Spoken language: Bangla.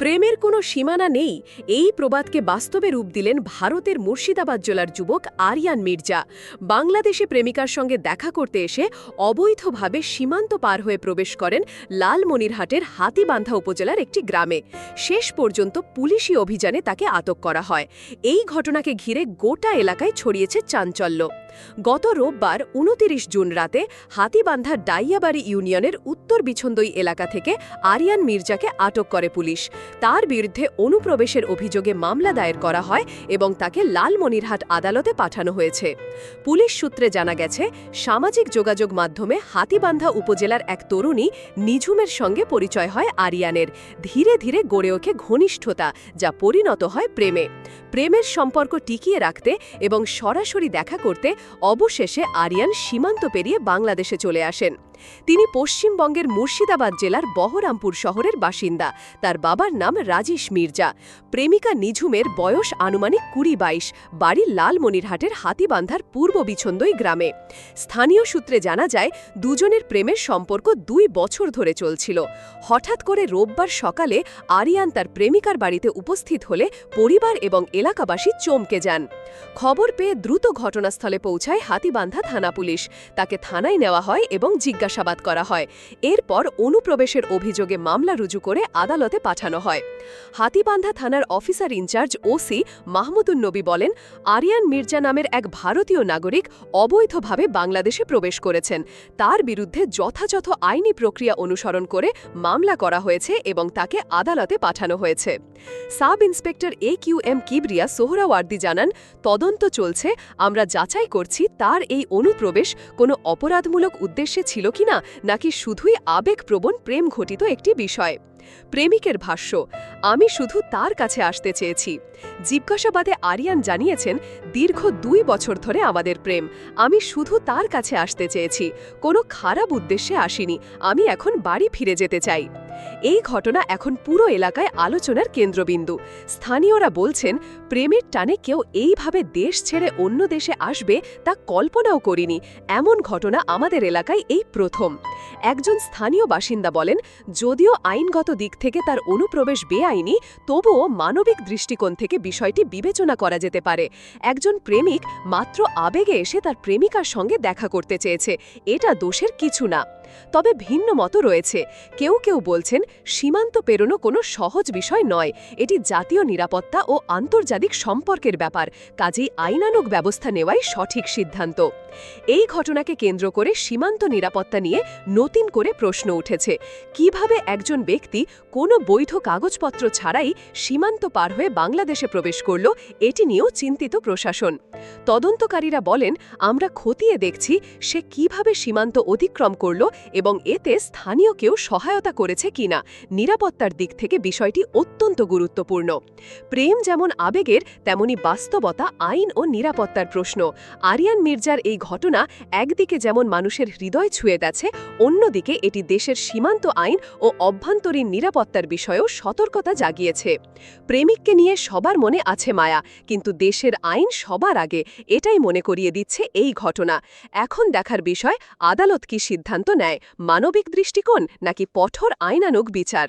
প্রেমের কোনো সীমানা নেই, এই প্রবাদকে বাস্তবে রূপ দিলেন ভারতের মুর্শিদাবাদ জেলার যুবক আরিয়ান মির্জা। বাংলাদেশে প্রেমিকার সঙ্গে দেখা করতে এসে অবৈধভাবে সীমান্ত পার হয়ে প্রবেশ করেন লালমনিরহাটের হাতিবান্ধা উপজেলার একটি গ্রামে। শেষ পর্যন্ত পুলিশি অভিযানে তাকে আটক করা হয়। এই ঘটনাকে ঘিরে গোটা এলাকায় ছড়িয়েছে চাঞ্চল্য। গত রোববার উনতিরিশ জুন রাতে হাতিবান্ধা ডাইয়াবাড়ি ইউনিয়নের উত্তর বিছন্দই এলাকা থেকে আরিয়ান মির্জাকে আটক করে পুলিশ। তার বিরুদ্ধে অনুপ্রবেশের অভিযোগে মামলা দায়ের করা হয় এবং তাকে লালমনিরহাট আদালতে পাঠানো হয়েছে। পুলিশ সূত্রে জানা গেছে, সামাজিক যোগাযোগ মাধ্যমে হাতিবান্ধা উপজেলার এক তরুণী নিঝুমের সঙ্গে পরিচয় হয় আরিয়ানের। ধীরে ধীরে গড়ে ওঠে ঘনিষ্ঠতা, যা পরিণত হয় প্রেমে। প্রেমের সম্পর্ক টিকিয়ে রাখতে এবং সরাসরি দেখা করতে অবশেষে আরিয়ান সীমান্ত পেরিয়ে বাংলাদেশে চলে আসেন। তিনি পশ্চিমবঙ্গের মুর্শিদাবাদ জেলার বহরামপুর শহরের বাসিন্দা। তার বাবার নাম রাজেশ মির্জা। প্রেমিকা নিঝুমের বয়স আনুমানিক কুড়ি বাইশ। বাড়ি লালমনিরহাটের হাতিবান্ধার পূর্ব বিছন্দই গ্রামে। স্থানীয় সূত্রে জানা যায়, দুজনের প্রেমের সম্পর্ক দুই বছর ধরে চলছিল। হঠাৎ করে রোববার সকালে আরিয়ান তার প্রেমিকার বাড়িতে উপস্থিত হলে পরিবার এবং এলাকাবাসী চমকে যান। খবর পেয়ে দ্রুত ঘটনাস্থলে পৌঁছায় হাতিবান্ধা থানা পুলিশ। তাকে থানায় নেওয়া হয় এবং জিজ্ঞাসাবাদ করা হয়। এরপর অনুপ্রবেশের অভিযোগে মামলা রুজু করে আদালতে পাঠানো হয়। হাতিবান্ধা থানার অফিসার ইনচার্জ ওসি মাহমুদুন নবী বলেন, আরিয়ান মির্জা নামের এক ভারতীয় নাগরিক অবৈধভাবে বাংলাদেশে প্রবেশ করেছেন। তার বিরুদ্ধে যথাযথ আইনি প্রক্রিয়া অনুসরণ করে মামলা করা হয়েছে এবং তাকে আদালতে পাঠানো হয়েছে। Sub inspector A Q M Kibria Sohrawardi জানান, তদন্ত চলছে, আমরা যাচাই করছি, তার এই অনুপ্রবেশ কোনো অপরাধমূলক উদ্দেশ্যে ছিল কিনা নাকি শুধুই আবেগপ্রবণ প্রেম ঘটিত একটি বিষয়? প্রেমিকের ভাষ্য, আমি শুধু তার কাছে আসতে চেয়েছি। জিজ্ঞাসাবাদে আরিয়ান জানিয়েছেন, দীর্ঘ দুই বছর ধরে আমাদের প্রেম, আমি শুধু তার কাছে আসতে চেয়েছি, কোনো খারাপ উদ্দেশ্যে আসিনি, আমি এখন বাড়ি ফিরে যেতে চাই। এই ঘটনা এখন পুরো এলাকায় আলোচনার কেন্দ্রবিন্দু। স্থানীয়রা বলছেন, প্রেমের টানে কেউ এইভাবে দেশ ছেড়ে অন্য দেশে আসবে তা কল্পনাও করিনি। এমন ঘটনা আমাদের এলাকায় এই প্রথম। একজন স্থানীয় বাসিন্দা বলেন, যদিও আইনগত দিক থেকে তার অনুপ্রবেশ বেআইনি, তবুও মানবিক দৃষ্টিকোণ থেকে বিষয়টি বিবেচনা করা যেতে পারে। একজন প্রেমিক মাত্র আবেগে এসে তার প্রেমিকার সঙ্গে দেখা করতে চেয়েছে। এটা দোষের কিছু না। তবে ভিন্ন মতো রয়েছে। কেউ কেউ বলছেন, সীমান্ত পেরোনো কোনো সহজ বিষয় নয়। এটি জাতীয় নিরাপত্তা ও আন্তর্জাতিক সম্পর্কের ব্যাপার, কাজেই আইনানুগ ব্যবস্থা নেওয়াই সঠিক সিদ্ধান্ত। এই ঘটনাকে কেন্দ্র করে সীমান্ত নিরাপত্তা নিয়ে নতুন করে প্রশ্ন উঠেছে। কীভাবে একজন ব্যক্তি কোনো বৈধ কাগজপত্র ছাড়াই সীমান্ত পার হয়ে বাংলাদেশে প্রবেশ করল, এটি নিয়েও চিন্তিত প্রশাসন। তদন্তকারীরা বলেন, আমরা খতিয়ে দেখছি সে কীভাবে সীমান্ত অতিক্রম করল এবং এতে স্থানীয় কেউ সহায়তা করেছে কিনা নিরাপত্তার দিক থেকে বিষয়টি অত্যন্ত গুরুত্বপূর্ণ। প্রেম যেমন আবেগের, তেমনি বাস্তবতা, আইন ও নিরাপত্তার প্রশ্ন। আরিয়ান মির্জার এই ঘটনা একদিকে যেমন মানুষের হৃদয় ছুঁয়ে গেছে, অন্যদিকে এটি দেশের সীমান্ত আইন ও অভ্যন্তরীণ নিরাপত্তার বিষয়েও সতর্কতা জাগিয়েছে। প্রেমিককে নিয়ে সবার মনে আছে মায়া, কিন্তু দেশের আইন সবার আগে, এটাই মনে করিয়ে দিচ্ছে এই ঘটনা। এখন দেখার বিষয়, আদালত কি সিদ্ধান্ত নেয় মানবিক দৃষ্টিকোণ নাকি কঠোর আইনানুগ বিচার?